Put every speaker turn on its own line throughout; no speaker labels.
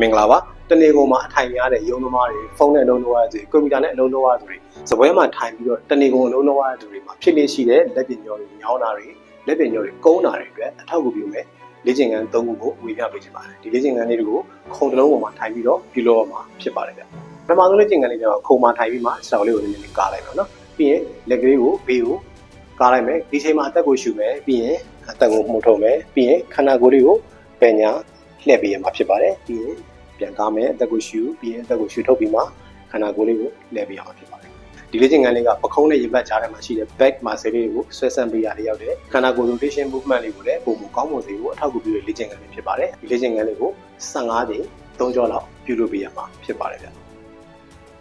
မင်္ဂလာပါတနေကုန်မှာအထိုင်များတဲ့ရုံးသမားတွေဖုန်းနဲ့အလုံးလုံးရတဲ့ကွန်ပျူတာနဲ့အလုံးလုံးရတဲ့သူတွေစပွဲမှာထိုင်ပြီးတော့တနေကုန်အလုံးလုံးရတဲ့သူတွေမှာဖြစ်နေရှိတဲ့လက်ပညောတွေညောင်းတာတွေလက်ပညောတွေကုန်းတာတွေအတွက်အထောက်အကူပြုမယ်လေ့ကျင့်ခန်း၃ခုကိုဝေမျှပေးချင်ပါတယ်ဒီလေ့ကျင့်ခန်းလေးတွေကိုခုံတစ်လုံးပေါ်မှာထိုင်ပြီးတော့ပြုလုပ်ရမှာဖြစ်ပါတယ်ဗျပထမဆုံးလေ့ကျင့်ခန်းလေးကတော့ခုံမှာထိုင်ပြီးမှခြေထောက်လေးကိုနည်းနည်းလေးကားလိုက်ပါနော်ပြီးရင်လက်ကလေးကိုဘေးကိုကားလိုက်မယ်ဒီချိန်မှာအသက်ကိုရှူမယ်ပြီးရင်အသက်ကိုမှုတ်ထုံမယ်ပြီးရင်ခန္ဓာကိုယ်လေးကိုပညာလှည့်ပေးရမှာဖြစ်ပါတယ်ပြီးရင် ပြန်ကားမယ်အသက်ကိုရှူပြီးရင်အသက်ကိုရှူထုတ်ပြီးမှခန္ဓာကိုယ်လေးကိုလဲပေးအောင်ဖြစ်ပါတယ်ဒီလေ့ကျင့်ခန်းလေးကပခုံးနဲ့ရင်ဘတ်ကြားထဲမှာရှိတဲ့ back muscle လေးကိုဆွဲဆန့်ပေးရတဲ့ရောက်တဲ့ခန္ဓာကိုယ် rotation movement လေးကိုလည်းပုံမကောင်းမွန်စေဖို့အထောက်အကူပြုတဲ့လေ့ကျင့်ခန်းလေးဖြစ်ပါတယ်ဒီလေ့ကျင့်ခန်းလေးကို15ကြိမ်3ကြောလောက်ပြုလုပ်ပေးရမှာဖြစ်ပါတယ်ဗျ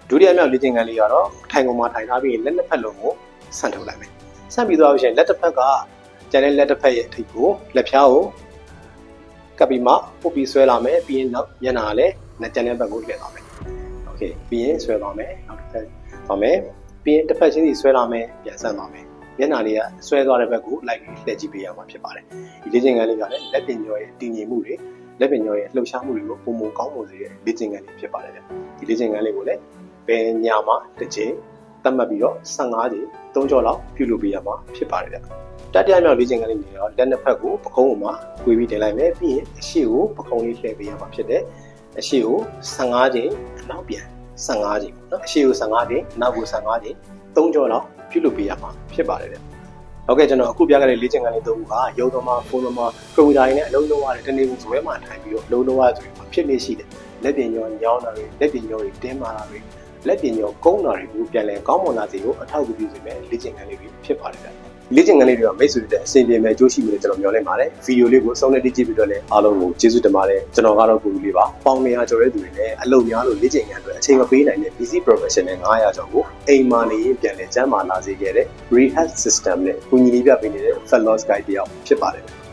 ဒုတိယမြောက်လေ့ကျင့်ခန်းလေးကတော့ထိုင်ကုန်မှာထိုင်ထားပြီးလက်နှစ်ဖက်လုံးကိုဆန့်ထုတ်လိုက်မယ်ဆန့်ပြီးသွားလို့ရှိရင်လက်တစ်ဖက်ကကျန်တဲ့လက်တစ်ဖက်ရဲ့အထိပ်ကိုလက်ဖြားကို ကပ်ပြီးမှပုတ်ပြီးဆွဲလာမယ်ပြီးရင်နောက်မျက်နှာကလည်းလက်ကျန်တဲ့ဘက်ကိုလှည့်သွားမယ်โอเคပြီးရင်ဆွဲသွားမယ်နောက်တစ်ဖက်သွားမယ်ပြီးရင်တစ်ဖက်ချင်းစီဆွဲလာမယ်ပြန်ဆန့်သွားမယ်မျက်နှာလေးကဆွဲသွားတဲ့ဘက်ကိုလိုက်ပြီးလှည့်ကြည့်ပေးရမှာဖြစ်ပါတယ်ဒီလေ့ကျင့်ခန်းလေးကလည်းလက်ပင်ညောရဲ့တည်ငြိမ်မှုတွေလက်ပင်ညောရဲ့လှုပ်ရှားမှုတွေကိုပုံမကောင်းမွန်စေတဲ့လေ့ကျင့်ခန်းလေးဖြစ်ပါတယ်ဗျဒီလေ့ကျင့်ခန်းလေးကိုလည်းဘယ်ညမှာတစ်ချိန် သတ်မှတ်ပြီးတော့15ချိန်3ကြောလောက်ပြုလုပ်ပေးရမှာဖြစ်ပါတယ်ဗျတတိယမြောက်လေ့ကျင့်ခန်းလေးတွေတော့လက်နှစ်ဖက်ကိုပခုံးပေါ်မှာကွေးပြီးတင်လိုက်မယ်ပြီးရင်အရှိကိုပခုံးလေးလှည့်ပေးရမှာဖြစ်တယ်အရှိကို15ချိန်အနောက်ပြန်15ချိန်ပေါ့နော်အရှိကို15ချိန်အနောက်ကို15ချိန်3ကြောလောက်ပြုလုပ်ပေးရမှာဖြစ်ပါတယ်ဗျဟုတ်ကဲ့ကျွန်တော်အခုပြခဲ့တဲ့လေ့ကျင့်ခန်းလေးသုံးခုကရုပ်သမားဖုန်းသမားကွန်ပျူတာတွေနဲ့အလုံးလုံးရတယ်တနေ့ကုန်ဇွဲမှာထိုင်ပြီးတော့အလုံးလုံးရဆိုရင်ဖြစ်နေရှိတယ်လက်ပြင်ညောညောင်းတာတွေလက်ပြင်ညောတွေတင်းမာတာတွေ လက်ပြင်ညောကုန်းတာတွေကိုပြန်လည်ကောင်းမွန်လာစေဖို့အထောက်အကူပြုစေမယ့်လေ့ကျင့်ခန်းလေးတွေဖြစ်ပါတယ်ဗျလေ့ကျင့်ခန်းလေးတွေကမိတ်ဆွေတွေအဆင်ပြေမယ်ကြိုးရှိမယ်ကျွန်တော်မျှော်လင့်ပါတယ်ဗီဒီယိုလေးကိုအဆုံးနဲ့တိကျပြီးတော့လည်းအားလုံးကိုကျေးဇူးတင်ပါတယ်ကျွန်တော်ကတော့ကိုလူလေးပါပေါင်နေရကျော်တဲ့သူတွေလည်းအလုပ်များလို့လေ့ကျင့်ခန်းအတွက်အချိန်မပေးနိုင်တဲ့ busy professional 900ကျော်ကိုအိမ်မာနေရင်ပြန်လည်ကျန်းမာလာစေခဲ့တဲ့ rehab system နဲ့ကူညီလေးပြပေးနေတဲ့ fellows guide တယောက်ဖြစ်ပါတယ်